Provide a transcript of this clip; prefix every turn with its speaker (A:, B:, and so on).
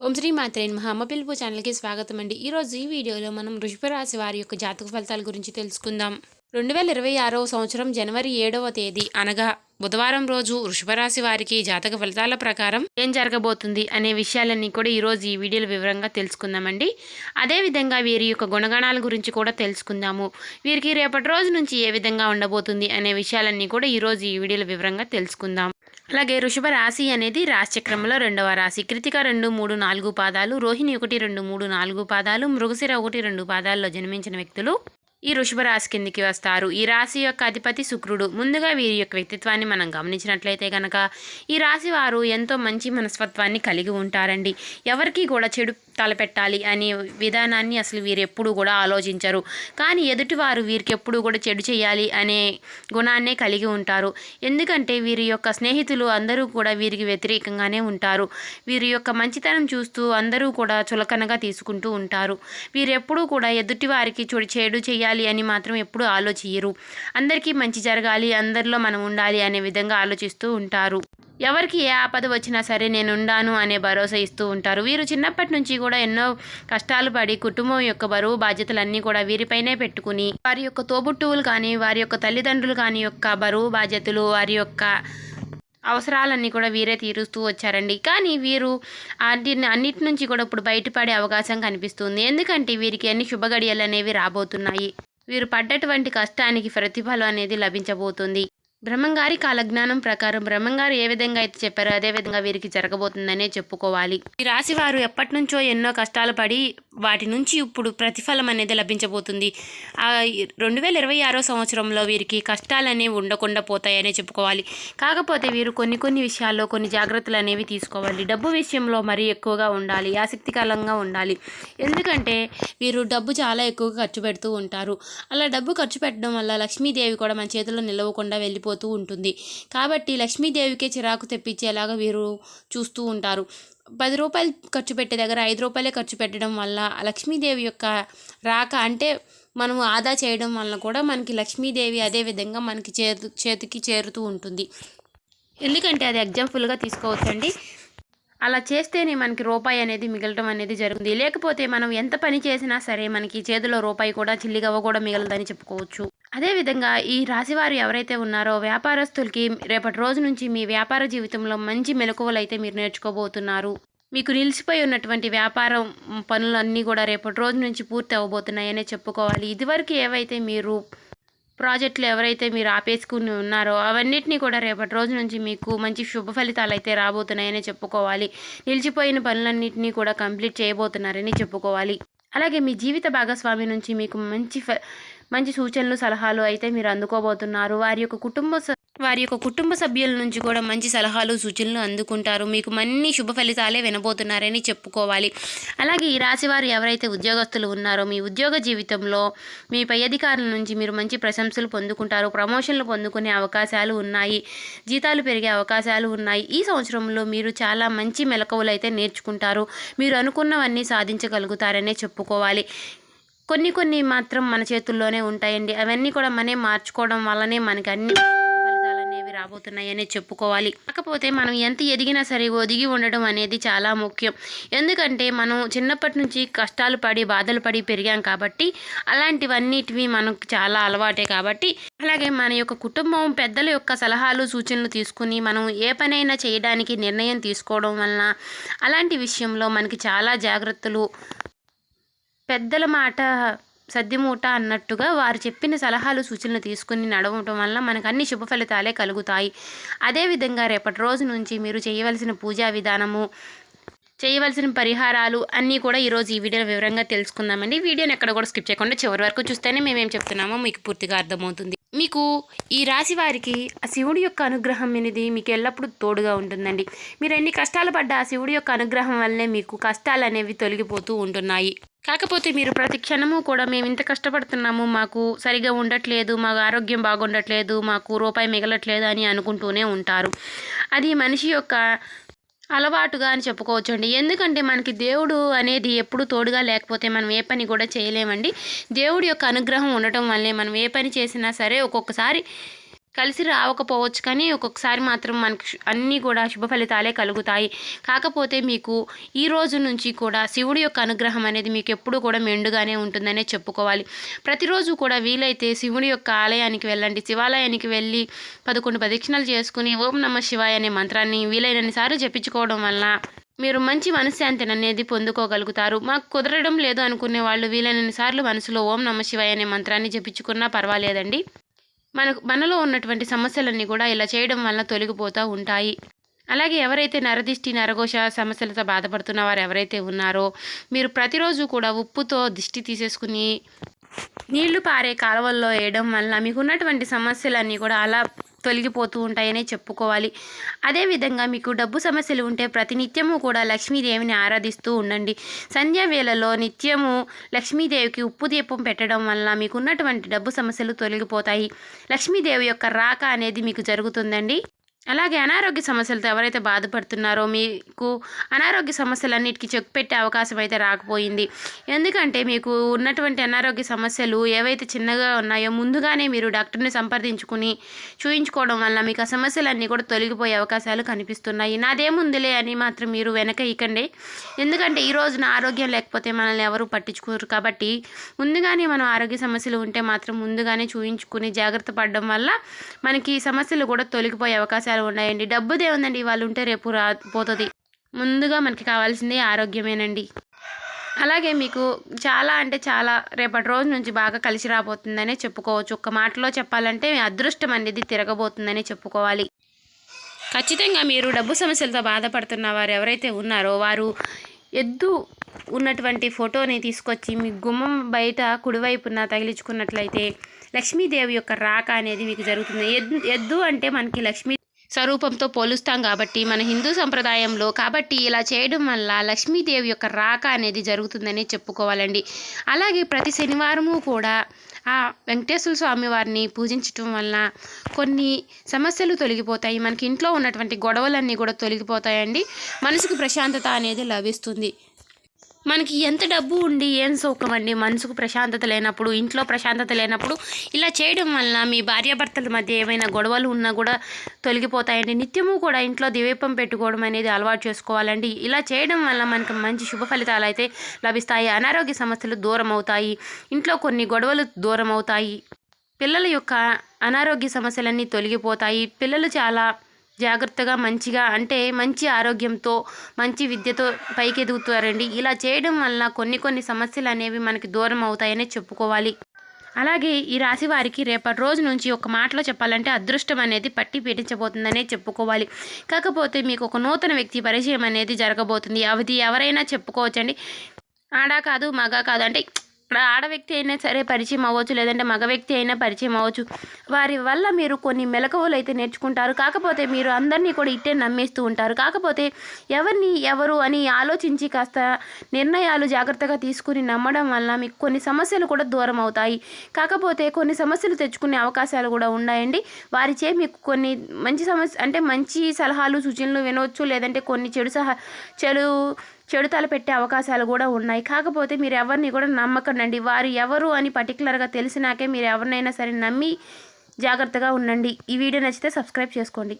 A: ఓం శ్రీ మాత్రే మహా అమ్మ పిలుపు ఛానల్కి స్వాగతం అండి. ఈరోజు ఈ వీడియోలో మనం వృషభ రాశి వారి యొక్క జాతక ఫలితాల గురించి తెలుసుకుందాం. రెండు వేల ఇరవై ఆరవ సంవత్సరం జనవరి ఏడవ తేదీ అనగా బుధవారం రోజు వృషభ రాశి వారికి జాతక ఫలితాల ప్రకారం ఏం జరగబోతుంది అనే విషయాలన్నీ కూడా ఈరోజు ఈ వీడియోలో వివరంగా తెలుసుకుందామండి అదేవిధంగా వీరి యొక్క గుణగణాల గురించి కూడా తెలుసుకుందాము. వీరికి రేపటి రోజు నుంచి ఏ విధంగా ఉండబోతుంది అనే విషయాలన్నీ కూడా ఈరోజు ఈ వీడియోలో వివరంగా తెలుసుకుందాం. అలాగే వృషభ రాశి అనేది రాశిచక్రంలో రెండవ రాశి. కృతిక రెండు మూడు నాలుగు పాదాలు రోహిణి ఒకటి రెండు మూడు నాలుగు పాదాలు మృగశిర ఒకటి రెండు పాదాల్లో జన్మించిన వ్యక్తులు. ఈ వృషభ రాశి కిందికి వస్తారు. ఈ రాశి యొక్క అధిపతి శుక్రుడు. ముందుగా వీరి యొక్క వ్యక్తిత్వాన్ని మనం గమనించినట్లయితే కనుక ఈ రాశి వారు ఎంతో మంచి మనస్తత్వాన్ని కలిగి ఉంటారండి. ఎవరికి కూడా చెడు తలపెట్టాలి అనే విధానాన్ని అసలు వీరు ఎప్పుడూ కూడా ఆలోచించరు. కానీ ఎదుటివారు వీరికి ఎప్పుడూ కూడా చెడు చేయాలి అనే గుణాన్నే కలిగి ఉంటారు. ఎందుకంటే వీరి యొక్క స్నేహితులు అందరూ కూడా వీరికి వ్యతిరేకంగానే ఉంటారు. వీరి యొక్క మంచితనం చూస్తూ అందరూ కూడా చులకనగా తీసుకుంటూ ఉంటారు. వీరెప్పుడూ కూడా ఎదుటి వారికి చెడు చేయాలి చేయాలి అని మాత్రం ఎప్పుడూ ఆలోచించరు అందరికీ మంచి జరగాలి అందరిలో మనం ఉండాలి అనే విధంగా ఆలోచిస్తూ ఉంటారు. ఎవరికి ఏ ఆపద వచ్చినా సరే నేను ఉండాను అనే భరోసా ఇస్తూ ఉంటారు. వీరు చిన్నప్పటి నుంచి కూడా ఎన్నో కష్టాలు పడి కుటుంబం యొక్క బరువు బాధ్యతలన్నీ కూడా వీరిపైనే పెట్టుకుని వారి యొక్క తోబుట్టువులు కానీ వారి యొక్క తల్లిదండ్రులు కానీ యొక్క బరువు బాధ్యతలు వారి యొక్క అవసరాలన్నీ కూడా వీరే తీరుస్తూ వచ్చారండి. కానీ వీరు అన్నిటి నుంచి కూడా ఇప్పుడు బయటపడే అవకాశం కనిపిస్తుంది. ఎందుకంటే వీరికి అన్ని శుభగడియలు అనేవి రాబోతున్నాయి. వీరు పడ్డటువంటి కష్టానికి ప్రతిఫలం అనేది లభించబోతుంది. బ్రహ్మంగారి కాలజ్ఞానం ప్రకారం బ్రహ్మంగారు ఏ విధంగా అయితే చెప్పారో అదే విధంగా వీరికి జరగబోతుందనే చెప్పుకోవాలి. ఈ రాశి వారు ఎప్పటి నుంచో ఎన్నో కష్టాలు పడి వాటి నుంచి ఇప్పుడు ప్రతిఫలం అనేది లభించబోతుంది. రెండు వేల ఇరవై ఆరో సంవత్సరంలో వీరికి కష్టాలు అనేవి ఉండకుండా పోతాయనే చెప్పుకోవాలి. కాకపోతే వీరు కొన్ని కొన్ని విషయాల్లో కొన్ని జాగ్రత్తలు అనేవి తీసుకోవాలి. డబ్బు విషయంలో మరీ ఎక్కువగా ఉండాలి. ఆసక్తికరంగా ఉండాలి. ఎందుకంటే వీరు డబ్బు చాలా ఎక్కువగా ఖర్చు పెడుతూ ఉంటారు. అలా డబ్బు ఖర్చు పెట్టడం వల్ల లక్ష్మీదేవి కూడా మన చేతిలో నిలవకుండా వెళ్ళిపోతూ ఉంటుంది. కాబట్టి లక్ష్మీదేవికే చిరాకు తెప్పించేలాగా వీరు చూస్తూ ఉంటారు. పది రూపాయలు ఖర్చు పెట్టే దగ్గర ఐదు రూపాయలే ఖర్చు పెట్టడం వల్ల లక్ష్మీదేవి యొక్క రాక అంటే మనం ఆదా చేయడం వల్ల కూడా మనకి లక్ష్మీదేవి అదే విధంగా మనకి చేతు చేతికి చేరుతూ ఉంటుంది. ఎందుకంటే అది ఎగ్జాంపుల్గా తీసుకోవచ్చండి. అలా చేస్తేనే మనకి రూపాయి అనేది మిగలటం అనేది జరుగుతుంది. లేకపోతే మనం ఎంత పని చేసినా సరే మనకి చేతిలో రూపాయి కూడా చిల్లిగవ్వ కూడా మిగలదని చెప్పుకోవచ్చు. అదేవిధంగా ఈ రాశివారు ఎవరైతే ఉన్నారో వ్యాపారస్తులకి రేపటి రోజు నుంచి మీ వ్యాపార జీవితంలో మంచి మెలకువలు అయితే మీరు నేర్చుకోబోతున్నారు. మీకు నిలిచిపోయి ఉన్నటువంటి వ్యాపారం పనులన్నీ కూడా రేపటి రోజు నుంచి పూర్తి అవ్వబోతున్నాయనే చెప్పుకోవాలి. ఇదివరకు ఏవైతే మీరు ప్రాజెక్టులు ఎవరైతే మీరు ఆపేసుకుని ఉన్నారో అవన్నిటినీ కూడా రేపటి రోజు నుంచి మీకు మంచి శుభ ఫలితాలు అయితే రాబోతున్నాయని చెప్పుకోవాలి. నిలిచిపోయిన పనులన్నింటినీ కూడా కంప్లీట్ చేయబోతున్నారని చెప్పుకోవాలి. అలాగే మీ జీవిత భాగస్వామి నుంచి మీకు మంచి ఫ మంచి సూచనలు సలహాలు అయితే మీరు అందుకోబోతున్నారు. వారి యొక్క కుటుంబ వారి యొక్క కుటుంబ సభ్యుల నుంచి కూడా మంచి సలహాలు సూచనలు అందుకుంటారు. మీకు మన్ని శుభ ఫలితాలే వినబోతున్నారని చెప్పుకోవాలి. అలాగే ఈ రాశి వారు ఎవరైతే ఉద్యోగస్తులు ఉన్నారో మీ ఉద్యోగ జీవితంలో మీ పై అధికారుల నుంచి మీరు మంచి ప్రశంసలు పొందుకుంటారు. ప్రమోషన్లు పొందుకునే అవకాశాలు ఉన్నాయి. జీతాలు పెరిగే అవకాశాలు ఉన్నాయి. ఈ సంవత్సరంలో మీరు చాలా మంచి మెలకువలు అయితే నేర్చుకుంటారు. మీరు అనుకున్నవన్నీ సాధించగలుగుతారనే చెప్పుకోవాలి. కొన్ని కొన్ని మాత్రం మన చేతుల్లోనే ఉంటాయండి. అవన్నీ కూడా మనే మార్చుకోవడం వల్లనే మనకి అన్ని ఫలితాలు అనేవి రాబోతున్నాయని చెప్పుకోవాలి. కాకపోతే మనం ఎంత ఎదిగినా సరే ఒదిగి ఉండడం అనేది చాలా ముఖ్యం. ఎందుకంటే మనం చిన్నప్పటి నుంచి కష్టాలు పడి బాధలు పడి పెరిగాం కాబట్టి అలాంటివన్నిటివి మనకు చాలా అలవాటే కాబట్టి అలాగే మన యొక్క కుటుంబం పెద్దల యొక్క సలహాలు సూచనలు తీసుకుని మనం ఏ పనైనా చేయడానికి నిర్ణయం తీసుకోవడం వలన అలాంటి విషయంలో మనకి చాలా జాగ్రత్తలు పెద్దల మాట సద్దిమూట అన్నట్టుగా వారు చెప్పిన సలహాలు సూచనలు తీసుకుని నడవటం వల్ల మనకు అన్ని శుభ ఫలితాలే కలుగుతాయి. అదేవిధంగా రేపటి రోజు నుంచి మీరు చేయవలసిన పూజా విధానము చేయవలసిన పరిహారాలు అన్నీ కూడా ఈరోజు ఈ వీడియోలో వివరంగా తెలుసుకుందామండి. వీడియోని ఎక్కడ కూడా స్కిప్ చేయకుండా చివరి వరకు చూస్తేనే మేమేం చెప్తున్నామో మీకు పూర్తిగా అర్థమవుతుంది. మీకు ఈ రాశి వారికి ఆ శివుడి యొక్క అనుగ్రహం అనేది మీకు ఎల్లప్పుడూ తోడుగా ఉంటుందండి. మీరు ఎన్ని కష్టాలు పడ్డా ఆ శివుడి యొక్క అనుగ్రహం వల్లే మీకు కష్టాలు అనేవి తొలగిపోతూ ఉంటున్నాయి. కాకపోతే మీరు ప్రతి క్షణము కూడా మేము ఇంత కష్టపడుతున్నాము మాకు సరిగా ఉండట్లేదు మాకు ఆరోగ్యం బాగుండట్లేదు మాకు రూపాయి మిగలట్లేదు అని అనుకుంటూనే ఉంటారు. అది మనిషి యొక్క అలవాటుగా అని చెప్పుకోవచ్చు అండి ఎందుకంటే మనకి దేవుడు అనేది ఎప్పుడు తోడుగా లేకపోతే మనం ఏ పని కూడా చేయలేమండి. దేవుడి యొక్క అనుగ్రహం ఉండటం వల్లే మనం ఏ పని చేసినా సరే ఒక్కొక్కసారి కలిసి రావకపోవచ్చు కానీ ఒక్కొక్కసారి మాత్రం మనకు అన్నీ కూడా శుభ ఫలితాలే కలుగుతాయి. కాకపోతే మీకు ఈ రోజు నుంచి కూడా శివుడి యొక్క అనుగ్రహం అనేది మీకు ఎప్పుడూ కూడా మెండుగానే ఉంటుందనే చెప్పుకోవాలి. ప్రతిరోజు కూడా వీలైతే శివుడి యొక్క ఆలయానికి వెళ్ళండి. శివాలయానికి వెళ్ళి పదకొండు ప్రదక్షిణలు చేసుకుని ఓం నమ శివాయ అనే మంత్రాన్ని వీలైనన్నిసార్లు జపించుకోవడం వల్ల మీరు మంచి మనశ్శాంతిని అనేది పొందుకోగలుగుతారు. మాకు కుదరడం లేదు అనుకునే వాళ్ళు వీలైనన్ని సార్లు మనసులో ఓం నమ శివాయ అనే మంత్రాన్ని జపించుకున్నా పర్వాలేదండి. మనకు మనలో ఉన్నటువంటి సమస్యలన్నీ కూడా ఇలా చేయడం వల్ల తొలగిపోతూ ఉంటాయి. అలాగే ఎవరైతే నరదిష్టి నరఘోష సమస్యలతో బాధపడుతున్న వారు ఎవరైతే ఉన్నారో మీరు ప్రతిరోజు కూడా ఉప్పుతో దిష్టి తీసేసుకుని నీళ్ళు పారే కాలువల్లో వేయడం వల్ల మీకు ఉన్నటువంటి సమస్యలన్నీ కూడా అలా తొలగిపోతూ ఉంటాయనే చెప్పుకోవాలి. అదేవిధంగా మీకు డబ్బు సమస్యలు ఉంటే ప్రతినిత్యము కూడా లక్ష్మీదేవిని ఆరాధిస్తూ ఉండండి. సంధ్యా వేళలో నిత్యము లక్ష్మీదేవికి ఉప్పు దీపం పెట్టడం వల్ల మీకున్నటువంటి డబ్బు సమస్యలు తొలగిపోతాయి. లక్ష్మీదేవి యొక్క రాక అనేది మీకు జరుగుతుందండి. అలాగే అనారోగ్య సమస్యలతో ఎవరైతే బాధపడుతున్నారో మీకు అనారోగ్య సమస్యలన్నిటికీ చెక్ పెట్టే అవకాశం అయితే రాకపోయింది. ఎందుకంటే మీకు ఉన్నటువంటి అనారోగ్య సమస్యలు ఏవైతే చిన్నగా ఉన్నాయో ముందుగానే మీరు డాక్టర్ని సంప్రదించుకుని చూయించుకోవడం వల్ల మీకు ఆ సమస్యలన్నీ కూడా తొలగిపోయే అవకాశాలు కనిపిస్తున్నాయి. నాదేముందిలే అని మాత్రం మీరు వెనక ఇకండి ఎందుకంటే ఈ రోజున ఆరోగ్యం లేకపోతే మనల్ని ఎవరు పట్టించుకోరు. కాబట్టి ముందుగానే మనం ఆరోగ్య సమస్యలు ఉంటే మాత్రం ముందుగానే చూయించుకుని జాగ్రత్త పడడం వల్ల మనకి ఈ సమస్యలు కూడా తొలగిపోయే అవకాశాలు ఉన్నాయండి. డబ్బుదే ఉందండి ఇవాళ ఉంటే రేపు రా పోతుంది. ముందుగా మనకి కావాల్సింది ఆరోగ్యమేనండి. అలాగే మీకు చాలా అంటే చాలా రేపటి రోజు నుంచి బాగా కలిసి రాబోతుందనే చెప్పుకోవచ్చు. ఒక్క మాటలో చెప్పాలంటే మీ అదృష్టం అనేది తిరగబోతుందనే చెప్పుకోవాలి. ఖచ్చితంగా మీరు డబ్బు సమస్యలతో బాధపడుతున్న వారు ఎవరైతే ఉన్నారో వారు ఎద్దు ఉన్నటువంటి ఫోటోని తీసుకొచ్చి మీ గుమ్మం బయట కుడివైపున తగిలించుకున్నట్లయితే లక్ష్మీదేవి యొక్క రాక అనేది మీకు జరుగుతుంది. ఎద్దు ఎద్దు అంటే మనకి లక్ష్మీ స్వరూపంతో పోలుస్తాం కాబట్టి మన హిందూ సంప్రదాయంలో కాబట్టి ఇలా చేయడం వల్ల లక్ష్మీదేవి యొక్క రాక అనేది జరుగుతుందని చెప్పుకోవాలండి. అలాగే ప్రతి శనివారము కూడా ఆ వెంకటేశ్వర స్వామి వారిని పూజించటం వల్ల కొన్ని సమస్యలు తొలగిపోతాయి. మనకి ఇంట్లో ఉన్నటువంటి గొడవలన్నీ కూడా తొలగిపోతాయండి. మనసుకు ప్రశాంతత అనేది లభిస్తుంది. మనకి ఎంత డబ్బు ఉండి ఏం సుఖం అండి? మనసుకు ప్రశాంతత లేనప్పుడు ఇంట్లో ప్రశాంతత లేనప్పుడు ఇలా చేయడం వల్ల మీ భార్యాభర్తల మధ్య ఏమైనా గొడవలు ఉన్నా కూడా తొలగిపోతాయండి. నిత్యము కూడా ఇంట్లో దివీపం పెట్టుకోవడం అనేది అలవాటు చేసుకోవాలండి. ఇలా చేయడం వల్ల మనకి మంచి శుభ ఫలితాలు అయితే లభిస్తాయి. అనారోగ్య సమస్యలు దూరం అవుతాయి. ఇంట్లో కొన్ని గొడవలు దూరం అవుతాయి. పిల్లల యొక్క అనారోగ్య సమస్యలన్నీ తొలగిపోతాయి. పిల్లలు చాలా జాగ్రత్తగా మంచిగా అంటే మంచి ఆరోగ్యంతో మంచి విద్యతో పైకి ఎదుగుతారండి ఇలా చేయడం వల్ల కొన్ని కొన్ని సమస్యలు అనేవి మనకి దూరం అవుతాయనే చెప్పుకోవాలి. అలాగే ఈ రాశి వారికి రేపటి రోజు నుంచి ఒక మాటలో చెప్పాలంటే అదృష్టం అనేది పట్టి పీడించబోతుందనే చెప్పుకోవాలి. కాకపోతే మీకు ఒక నూతన వ్యక్తి పరిచయం అనేది జరగబోతుంది. అవి ఎవరైనా చెప్పుకోవచ్చండి. ఆడ కాదు మగ కాదు అంటే ఆడ వ్యక్తి అయినా సరే పరిచయం అవ్వచ్చు లేదంటే మగ వ్యక్తి అయినా పరిచయం అవ్వచ్చు. వారి వల్ల మీరు కొన్ని మెలకువలు అయితే నేర్చుకుంటారు. కాకపోతే మీరు అందరినీ కూడా ఇట్టే నమ్మేస్తూ ఉంటారు. కాకపోతే ఎవరిని ఎవరు అని ఆలోచించి కాస్త నిర్ణయాలు జాగ్రత్తగా తీసుకుని నమ్మడం వల్ల మీకు కొన్ని సమస్యలు కూడా దూరం అవుతాయి. కాకపోతే కొన్ని సమస్యలు తెచ్చుకునే అవకాశాలు కూడా ఉన్నాయండి. వారిచే మీకు కొన్ని మంచి సమస్య అంటే మంచి సలహాలు సూచనలు వినవచ్చు లేదంటే కొన్ని చెడు సహా చెడు చెడు పెట్టే అవకాశాలు కూడా ఉన్నాయి. కాకపోతే మీరు ఎవరిని కూడా నమ్మకండి వారు ఎవరు అని పర్టికులర్గా తెలిసినాకే మీరు ఎవరినైనా సరే నమ్మి జాగ్రత్తగా ఉండండి. ఈ వీడియో నచ్చితే సబ్స్క్రైబ్ చేసుకోండి.